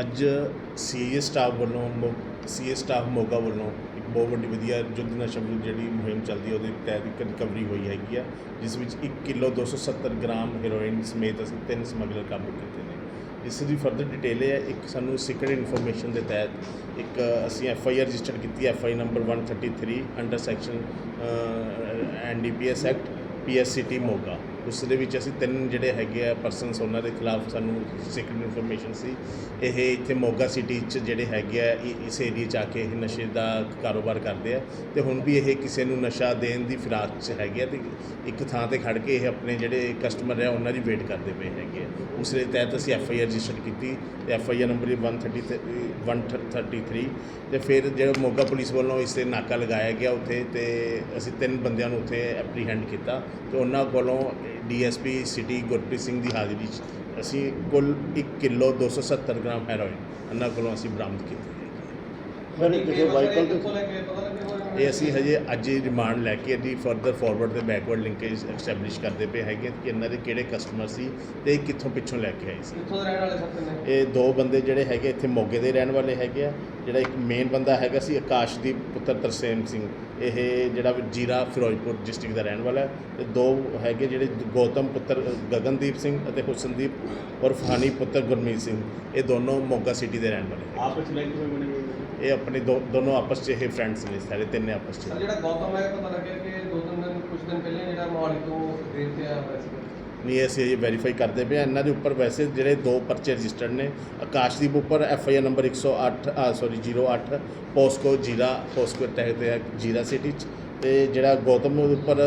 ਅੱਜ CA staff ਵੱਲੋਂ CA staff Moga ਵੱਲੋਂ ਇੱਕ ਬਹੁਤ ਵੱਡੀ ਵਧੀਆ ਯੁੱਧ ਨਸ਼ਾ ਵਿਰੁੱਧ ਜਿਹੜੀ ਮੁਹਿੰਮ ਚੱਲਦੀ ਹੈ, ਉਹਦੇ ਤਹਿਤ ਇੱਕ ਰਿਕਵਰੀ ਹੋਈ ਹੈਗੀ ਆ, ਜਿਸ ਵਿੱਚ 1 ਕਿਲੋ 270 ਗ੍ਰਾਮ ਹੈਰੋਇਨ ਸਮੇਤ ਅਸੀਂ ਤਿੰਨ ਸਮਗਲਰ ਕਾਬੂ ਕੀਤੇ ਨੇ। ਇਸ ਦੀ ਫਰਦਰ ਡਿਟੇਲ ਇਹ ਹੈ, ਇੱਕ ਸਾਨੂੰ ਸੀਕ੍ਰੇਟ ਇਨਫੋਰਮੇਸ਼ਨ ਦੇ ਤਹਿਤ ਇੱਕ ਅਸੀਂ ਐਫ ਆਈ ਆਰ ਰਜਿਸਟਰ ਕੀਤੀ F I number 133 under section N D P S act P S city Moga ਉਸ ਦੇ ਵਿੱਚ ਅਸੀਂ ਤਿੰਨ ਜਿਹੜੇ ਹੈਗੇ ਆ ਪਰਸਨਸ ਉਹਨਾਂ ਦੇ ਖਿਲਾਫ ਸਾਨੂੰ ਸੀਕ੍ਰੇਟ ਇਨਫੋਰਮੇਸ਼ਨ ਸੀ। ਇਹ ਇੱਥੇ ਮੋਗਾ ਸਿਟੀ 'ਚ ਜਿਹੜੇ ਹੈਗੇ ਆ, ਇ- ਇਸ ਏਰੀਆ 'ਚ ਆ ਕੇ ਇਹ ਨਸ਼ੇ ਦਾ ਕਾਰੋਬਾਰ ਕਰਦੇ ਆ। ਤੇ ਹੁਣ ਵੀ ਇਹ ਕਿਸੇ ਨੂੰ ਨਸ਼ਾ ਦੇਣ ਦੀ ਫਿਰਾਕ 'ਚ ਹੈਗੇ ਆ ਤੇ ਇੱਕ ਥਾਂ ਤੇ ਖੜ ਕੇ ਇਹ ਆਪਣੇ ਜਿਹੜੇ ਕਸਟਮਰ ਆ, ਉਹਨਾਂ ਦੀ ਵੇਟ ਕਰਦੇ ਪਏ ਹੈਗੇ ਆ। ਉਸ ਦੇ ਤਹਿਤ ਅਸੀਂ ਐਫ ਆਈ ਆਰ ਰਜਿਸਟਰ ਕੀਤੀ, ਤੇ ਐਫ ਆਈ ਆਰ ਨੰਬਰ 130 133 ਤੇ ਫਿਰ ਜਿਹੜਾ ਮੋਗਾ ਪੁਲਿਸ ਵੱਲੋਂ ਇਸ ਤੇ ਨਾਕਾ ਲਗਾਇਆ ਗਿਆ ਉੱਥੇ, ਤੇ ਅਸੀਂ ਤਿੰਨ ਬੰਦਿਆਂ ਨੂੰ ਉੱਥੇ ਐਪਰੀਹੈਂਡ ਕੀਤਾ। ਤੇ ਉਹਨਾਂ ਕੋਲੋਂ ਡੀਐਸਪੀ ਸਿਟੀ ਗੁਰਪ੍ਰੀਤ ਸਿੰਘ ਦੀ ਹਾਜ਼ਰੀ 'ਚ ਅਸੀਂ ਕੁੱਲ 1 ਕਿਲੋ 270 ਗ੍ਰਾਮ ਹੈਰੋਇਨ ਉਹਨਾਂ ਕੋਲੋਂ ਅਸੀਂ ਬਰਾਮਦ ਕੀਤੀ ਸਰ ਕਿਸੇ ਵਾਹੀਕਲ ਤੇ ਇਹ ਅਸੀਂ ਹਜੇ ਅੱਜ ਹੀ ਰਿਮਾਂਡ ਲੈ ਕੇ ਇਹਦੀ ਫਰਦਰ ਫਾਰਵਰਡ ਤੇ ਬੈਕਵਰਡ ਲਿੰਕੇਜ ਐਸਟੈਬਲਿਸ਼ ਕਰਦੇ ਪਏ ਹੈਗੇ ਕਿ ਇਹਨਾਂ ਦੇ ਕਿਹੜੇ ਕਸਟਮਰ ਸੀ ਤੇ ਇਹ ਕਿੱਥੋਂ ਪਿੱਛੋਂ ਲੈ ਕੇ ਆਏ ਸੀ। ਕਿੱਥੋਂ ਦੇ ਰਹਿਣ ਵਾਲੇ ਸਭ ਨੇ ਇਹ ਦੋ ਬੰਦੇ ਜਿਹੜੇ ਹੈਗੇ ਇੱਥੇ ਮੋਗੇ ਦੇ ਰਹਿਣ ਵਾਲੇ ਹੈਗੇ ਆ ਜਿਹੜਾ ਇੱਕ ਮੇਨ ਬੰਦਾ ਹੈਗਾ ਸੀ ਆਕਾਸ਼ਦੀਪ ਪੁੱਤਰ ਤਰਸੇਮ ਸਿੰਘ। ਇਹ ਜਿਹੜਾ ਜੀਰਾ ਫਿਰੋਜ਼ਪੁਰ ਡਿਸਟ੍ਰਿਕਟ ਦਾ ਰਹਿਣ ਵਾਲਾ ਹੈ ਤੇ ਦੋ ਹੈਗੇ ਜਿਹੜੇ ਗੌਤਮ ਪੁੱਤਰ ਗਗਨਦੀਪ ਸਿੰਘ ਅਤੇ ਹੁਸਨਦੀਪ ਔਰ ਫਹਾਨੀ ਪੁੱਤਰ ਗੁਰਮੀਤ ਸਿੰਘ। ਇਹ ਦੋਨੋਂ ਮੋਗਾ ਸਿਟੀ ਦੇ ਰਹਿਣ ਵਾਲੇ। ਆਪਸ ਵਿੱਚ ਬਣੇ ਹੋਏ ਇਹ ਆਪਣੇ ਦੋ ਦੋਨੋਂ ਆਪਸ 'ਚ ਇਹ ਫਰੈਂਡਸ ਨੇ ਸਾਰੇ ਤਿੰਨੇ ਆਪਸ 'ਚ। ਸਰ ਜਿਹੜਾ ਗੌਤਮ ਹੈ ਪਤਾ ਲੱਗਿਆ ਕਿ ਦੋ ਤਿੰਨ ਦਿਨ ਕੁਝ ਦਿਨ ਪਹਿਲੇ ਜਿਹੜਾ ਮੋਹਾਲੀ ਤੋਂ ਦੇਰ ਤੇ ਆਇਆ ਹੋਇਆ ਸੀ ਨਹੀਂ ਇਹ ਅਸੀਂ ਇਹ ਵੈਰੀਫਾਈ ਕਰਦੇ ਪਏ ਹਾਂ। ਇਹਨਾਂ ਦੇ ਉੱਪਰ ਵੈਸੇ ਜਿਹੜੇ ਦੋ ਪਰਚੇ ਰਜਿਸਟਰਡ ਨੇ ਆਕਾਸ਼ਦੀਪ ਉੱਪਰ F I R number 108 sorry 08 POCSO Zira POCSO ਤਹਿਤ ਹੈ ਜੀਰਾ ਸਿਟੀ ਚ। ਤੇ ਜਿਹੜਾ ਗੌਤਮ ਦੇ ਉੱਪਰ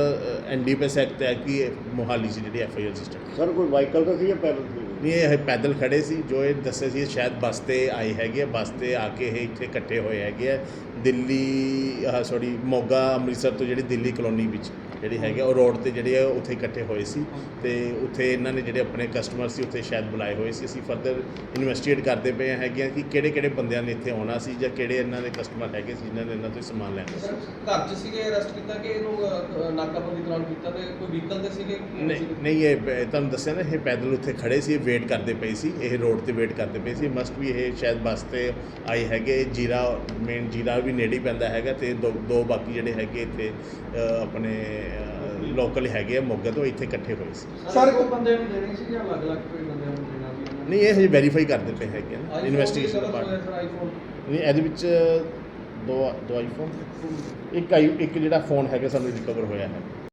ਐਨਡੀਪੀਐਸ ਐਕਟ ਹੈ ਕਿ ਇਹ ਮੋਹਾਲੀ 'ਚ ਜਿਹੜੀ F I R registered sir ਕੋਈ ਵਾਹੀਕਲ ਤਾਂ ਸੀ ਜਾਂ ਪੈਦਲ ਸੀ? ਨਹੀਂ ਇਹ ਪੈਦਲ ਖੜੇ ਸੀ ਜੋ ਇਹ ਦੱਸਿਆ ਸੀ ਸ਼ਾਇਦ ਬੱਸ ਤੇ ਆਏ ਹੈਗੇ ਆ ਬੱਸ ਤੇ ਆ ਕੇ ਇਹ ਇੱਥੇ ਇਕੱਠੇ ਹੋਏ ਹੈਗੇ ਆ। ਦਿੱਲੀ ਸੌਰੀ ਮੋਗਾ ਅੰਮ੍ਰਿਤਸਰ ਤੋਂ ਜਿਹੜੀ ਦਿੱਲੀ ਕਲੋਨੀ ਵਿੱਚ ਜਿਹੜੀ ਹੈਗੇ ਆ, ਉਹ ਰੋਡ ਤੇ ਜਿਹੜੇ ਆ ਉੱਥੇ ਇਕੱਠੇ ਹੋਏ ਸੀ। ਤੇ ਉੱਥੇ ਇਹਨਾਂ ਨੇ ਜਿਹੜੇ ਆਪਣੇ ਕਸਟਮਰ ਸੀ ਉੱਥੇ ਸ਼ਾਇਦ ਬੁਲਾਏ ਹੋਏ ਸੀ। ਅਸੀਂ ਫਰਦਰ ਇਨਵੈਸਟੀਗੇਟ ਕਰਦੇ ਪਏ ਹੈਗੇ ਆ ਕਿ ਕਿਹੜੇ ਕਿਹੜੇ ਬੰਦਿਆਂ ਨੇ ਇੱਥੇ ਆਉਣਾ ਸੀ ਜਾਂ ਕਿਹੜੇ ਇਹਨਾਂ ਦੇ ਕਸਟਮਰ ਹੈਗੇ ਸੀ ਜਿਨ੍ਹਾਂ ਨੇ ਇਹਨਾਂ ਤੋਂ ਸਮਾਨ ਲੈਣਾ ਸੀ। ਘਰ 'ਚ ਸੀਗੇ ਅਰੈਸਟ ਕੀਤਾ ਕਿ ਇਹਨੂੰ ਨਾਕਾਬੰਦੀ ਦੌਰਾਨ ਕੀਤਾ ਤੇ ਕੋਈ ਵਹੀਕਲ ਤੇ ਸੀਗੇ? ਨਹੀਂ ਨਹੀਂ ਇਹ ਤੁਹਾਨੂੰ ਦੱਸਿਆ ਨਾ ਇਹ ਪੈਦਲ ਉੱਥੇ ਖੜੇ ਸੀ ਵੇਟ ਕਰਦੇ ਪਏ ਸੀ ਇਹ ਰੋਡ ਤੇ ਵੇਟ ਕਰਦੇ ਪਏ ਸੀ। ਮਸਟ ਵੀ ਇਹ ਸ਼ਾਇਦ ਬੱਸ ਤੇ ਆਏ ਹੈਗੇ ਜੀਰਾ ਮੇਨ ਜੀਰਾ ਵੀ ਨੇੜੇ ਪੈਂਦਾ ਹੈਗਾ ਤੇ ਦੋ ਦੋ ਬਾਕੀ ਜਿਹੜੇ ਹੈਗੇ ਇੱਥੇ ਆਪਣੇ ਲੋਕਲ ਹੈਗੇ ਆ ਮੋਗੇ ਤੋਂ ਇੱਥੇ ਇਕੱਠੇ ਹੋਏ ਸੀ। ਸਰ ਕੋਈ ਬੰਦੇ ਨੂੰ ਦੇਣੀ ਸੀ ਜਾਂ ਅਲੱਗ-ਅਲੱਗ ਕੋਈ ਬੰਦੇ ਨੂੰ ਦੇਣਾ ਸੀ? ਨਹੀਂ ਇਹ ਹਜੇ ਵੈਰੀਫਾਈ ਕਰਦੇ ਪਏ ਹੈਗੇ ਆ ਇਨਵੈਸਟੀਗੇਸ਼ਨ ਦਾ ਡਿਪਾਰਟਮੈਂਟ ਨਹੀਂ ਇਹਦੇ ਵਿੱਚ ਦੋ ਦੋ ਆਈਫੋਨ ਇੱਕ ਇੱਕ ਜਿਹੜਾ ਫੋਨ ਹੈਗਾ ਸਾਨੂੰ ਰਿਕਵਰ ਹੋਇਆ ਹੈ।